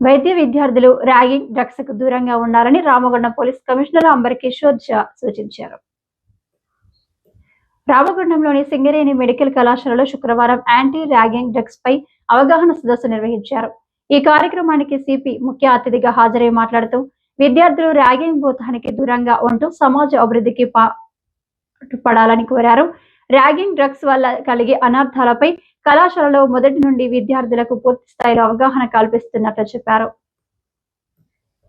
వైద్య విద్యార్థులు ర్యాగింగ్ డ్రగ్స్కు దూరంగా ఉండాలని రామగుండం పోలీస్ కమిషనర్ అంబర్ కిషోర్ ఝా సూచించారు. రామగుండంలోని సింగరేణి మెడికల్ కళాశాలలో శుక్రవారం యాంటీ ర్యాగింగ్ డ్రగ్స్ పై అవగాహన సదస్సు నిర్వహించారు. ఈ కార్యక్రమానికి సిపి ముఖ్య అతిథిగా హాజరై మాట్లాడుతూ విద్యార్థులు ర్యాగింగ్ భూతానికి దూరంగా ఉంటూ సమాజ అభివృద్ధికి పడాలని కోరారు. ర్యాగింగ్ డ్రగ్స్ వల్ల కలిగే అనర్థాలపై కళాశాలలో మొదటి నుండి విద్యార్థులకు పూర్తి స్థాయిలో అవగాహన కల్పిస్తున్నట్లు చెప్పారు.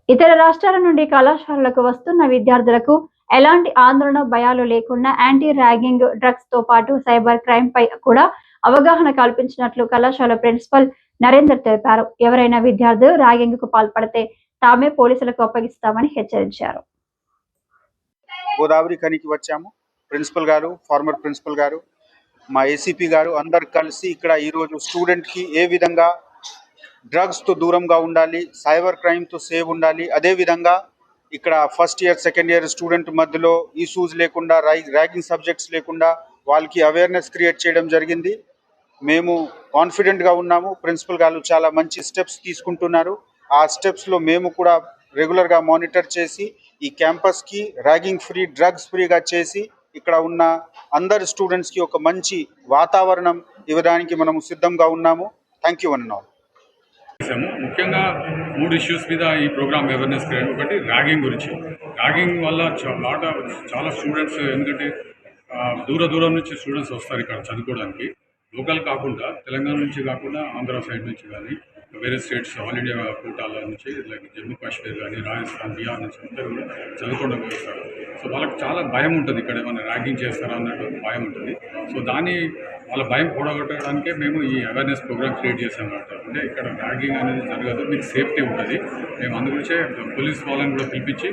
ఇతర రాష్ట్రాల నుండి కళాశాలలకు వస్తున్న విద్యార్థులకు ఎలాంటి ఆందోళన భయాలు లేకుండా యాంటీ ర్యాగింగ్ డ్రగ్స్తో పాటు సైబర్ క్రైమ్ పై కూడా అవగాహన కల్పించినట్లు కళాశాల ప్రిన్సిపల్ నరేందర్ తెలిపారు. ఎవరైనా విద్యార్థులు ర్యాగింగ్కు పాల్పడితే తామే పోలీసులకు అప్పగిస్తామని హెచ్చరించారు. గోదావరి ఖనికి వచ్చాము. ప్రిన్సిపల్ గారు ఫార్మర్ ప్రిన్సిపల్ గారు మా ఏసీపీ గారు అందరు కలిసి ఇక్కడ ఈరోజు స్టూడెంట్కి ఏ విధంగా డ్రగ్స్తో దూరంగా ఉండాలి సైబర్ క్రైమ్తో సేవ్ ఉండాలి అదేవిధంగా ఇక్కడ first year second year student మధ్యలో ఇష్యూస్ లేకుండా ర్యాగింగ్ సబ్జెక్ట్స్ లేకుండా వాళ్ళకి అవేర్నెస్ క్రియేట్ చేయడం జరిగింది. మేము కాన్ఫిడెంట్గా ఉన్నాము. ప్రిన్సిపల్ గారు చాలా మంచి స్టెప్స్ తీసుకుంటున్నారు. ఆ స్టెప్స్లో మేము కూడా రెగ్యులర్గా మానిటర్ చేసి ఈ క్యాంపస్కి ర్యాగింగ్ ఫ్రీ డ్రగ్స్ ఫ్రీగా చేసి ఇక్కడ ఉన్న అందరు స్టూడెంట్స్కి ఒక మంచి వాతావరణం ఇవ్వడానికి మనము సిద్ధంగా ఉన్నాము. థ్యాంక్ యూ అన్నాం ముఖ్యంగా మూడు ఇష్యూస్ మీద ఈ ప్రోగ్రామ్ అవేర్నెస్ క్రియేట్ ఒకటి ర్యాగింగ్ గురించి. ర్యాగింగ్ వల్ల లాట్ చాలా స్టూడెంట్స్ ఎందుకంటే దూర దూరం నుంచి స్టూడెంట్స్ వస్తారు ఇక్కడ చదువుకోవడానికి. లోకల్ కాకుండా తెలంగాణ నుంచి కాకుండా ఆంధ్ర సైడ్ నుంచి కానీ వేరే స్టేట్స్ ఆల్ ఇండియా కోటాల నుంచి లైక్ జమ్మూ కాశ్మీర్ కానీ రాజస్థాన్ బీహార్ నుంచి అందరూ కూడా చదువుకోవడానికి వస్తారు. సో వాళ్ళకి చాలా భయం ఉంటుంది ఇక్కడ ఏమైనా ర్యాగింగ్ చేస్తారా అన్నట్టు భయం ఉంటుంది. సో దాన్ని వాళ్ళ భయం కూడగొట్టడానికే మేము ఈ అవేర్నెస్ ప్రోగ్రామ్ క్రియేట్ చేసాం అంటే ఇక్కడ ర్యాగింగ్ అనేది జరగదు మీకు సేఫ్టీ ఉంటుంది. మేము అందుగురించే పోలీస్ వాళ్ళని కూడా పిలిపించి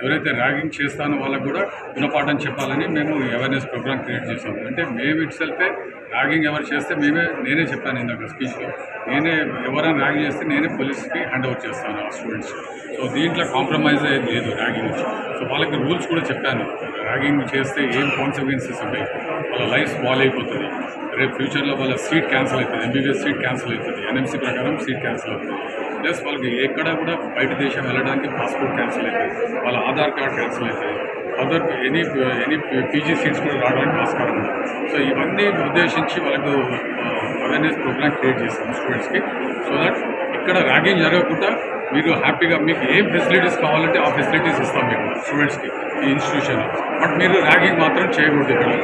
ఎవరైతే ర్యాగింగ్ చేస్తానో వాళ్ళకు కూడా గుణపాఠం చెప్పాలని మేము అవేర్నెస్ ప్రోగ్రామ్ క్రియేట్ చేసాము అంటే మేము ఇట్ సెల్ఫే ర్యాగింగ్ ఎవరు చేస్తే మేమే నేనే చెప్పాను ఇందాక స్పీచ్లో నేనే ఎవరైనా ర్యాగింగ్ చేస్తే నేనే పోలీస్కి హ్యాండ్ ఓవర్ చేస్తాను ఆ స్టూడెంట్స్ సో దీంట్లో కాంప్రమైజ్ అయ్యేది లేదు ర్యాగింగ్ సో వాళ్ళకి రూల్స్ కూడా చెప్పాను. ర్యాగింగ్ చేస్తే ఏం కాన్సిక్వెన్సెస్ ఉంటాయి? వాళ్ళ లైఫ్ స్పాల్ అయిపోతుంది. రేపు ఫ్యూచర్లో వాళ్ళ సీట్ క్యాన్సిల్ అవుతుంది. ఎంబీబీఎస్ సీట్ క్యాన్సిల్ అవుతుంది. ఎన్ఎంసీ ప్రకారం సీట్ క్యాన్సిల్ అవుతుంది. ప్లస్ వాళ్ళకి ఎక్కడ కూడా బయట దేశం వెళ్ళడానికి పాస్పోర్ట్ క్యాన్సిల్ అవుతుంది వాళ్ళ ఆధార్ కార్డ్ క్యాన్సిల్ అవుతుంది other any any PG seats కూడా రావడానికి ఆస్కారం ఉంది. సో ఇవన్నీ ఉద్దేశించి వాళ్ళకు అవేర్నెస్ ప్రోగ్రామ్ క్రియేట్ చేస్తాం స్టూడెంట్స్కి సో దట్ ఇక్కడ ర్యాగింగ్ జరగకుండా మీరు హ్యాపీగా మీకు ఏం ఫెసిలిటీస్ కావాలంటే ఆ ఫెసిలిటీస్ ఇస్తాం మీకు స్టూడెంట్స్కి ఈ ఇన్స్టిట్యూషన్లో బట్ మీరు ర్యాగింగ్ మాత్రం చేయకూడదు ఇక్కడ.